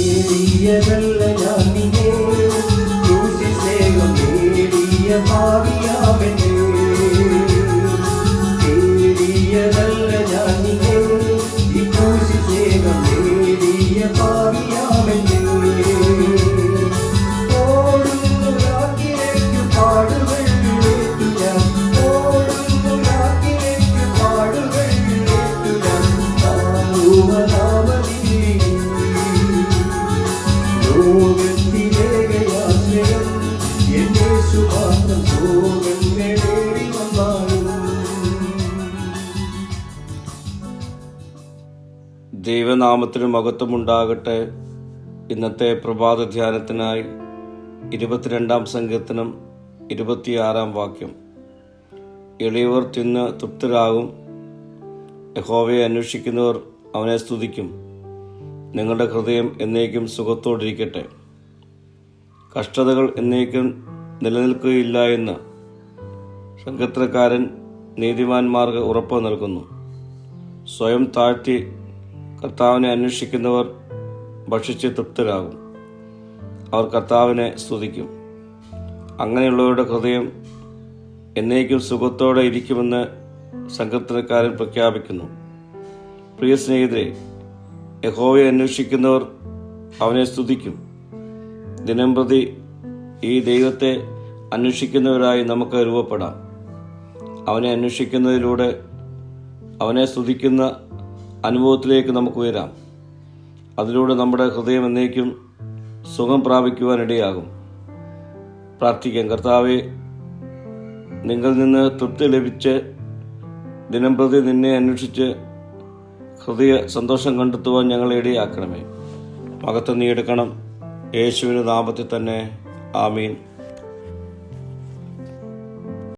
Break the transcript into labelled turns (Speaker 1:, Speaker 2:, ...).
Speaker 1: നേടിയതല്ല ഞാൻ നിന്നെ ക്രൂശിൽ സ്നേഹം നേടിയ ഭാവിയാമെന്നെ നേടിയതല്ല ഞാൻ നിന്നെ ഈ ക്രൂശിൽ സ്നേഹം നേടിയ ഭാവിയാമെന്നെ ഓടുന്നു രാത്രിയിലേക്ക് പാടുകൾ
Speaker 2: ദൈവനാമത്തിന് മഹത്വമുണ്ടാകട്ടെ. ഇന്നത്തെ പ്രഭാത ധ്യാനത്തിനായി ഇരുപത്തിരണ്ടാം സംഘത്തിനും ഇരുപത്തിയാറാം വാക്യം. എളിയവർ തിന്ന് തൃപ്തരാകും. യഹോവയെ അന്വേഷിക്കുന്നവർ അവനെ സ്തുതിക്കും. നിങ്ങളുടെ ഹൃദയം എന്നേക്കും സുഖത്തോടിരിക്കട്ടെ. കഷ്ടതകൾ എന്നേക്കും നിലനിൽക്കുകയില്ല എന്ന് സംഘത്രക്കാരൻ നീതിമാന്മാർക്ക് ഉറപ്പ് നൽകുന്നു. സ്വയം താഴ്ത്തി കർത്താവിനെ അന്വേഷിക്കുന്നവർ ഭക്ഷിച്ച് തൃപ്തരാകും. അവർ കർത്താവിനെ സ്തുതിക്കും. അങ്ങനെയുള്ളവരുടെ ഹൃദയം എന്നേക്കും സുഖത്തോടെ ഇരിക്കുമെന്ന് സങ്കീർത്തനക്കാരൻ പ്രഖ്യാപിക്കുന്നു. പ്രിയ സ്നേഹിതരെ യഹോവയെ അന്വേഷിക്കുന്നവർ അവനെ സ്തുതിക്കും. ദിനംപ്രതി ഈ ദൈവത്തെ അന്വേഷിക്കുന്നവരായി നമുക്ക് രൂപപ്പെടാം. അവനെ അന്വേഷിക്കുന്നതിലൂടെ അവനെ സ്തുതിക്കുന്ന അനുഭവത്തിലേക്ക് നമുക്ക് ഉയരാം. അതിലൂടെ നമ്മുടെ ഹൃദയം എന്നേക്കും സുഖം പ്രാപിക്കുവാനിടയാകും പ്രാർത്ഥിക്കാം കർത്താവെ നിങ്ങൾ നിന്ന് തൃപ്തി ലഭിച്ച് ദിനം പ്രതി നിന്നെ അന്വേഷിച്ച് ഹൃദയ സന്തോഷം കണ്ടെത്തുവാൻ ഞങ്ങളെ ഇടയാക്കണമേ. മകത്ത് നീ എടുക്കണം. യേശുവിന് നാമത്തിൽ തന്നെ ஆமீன்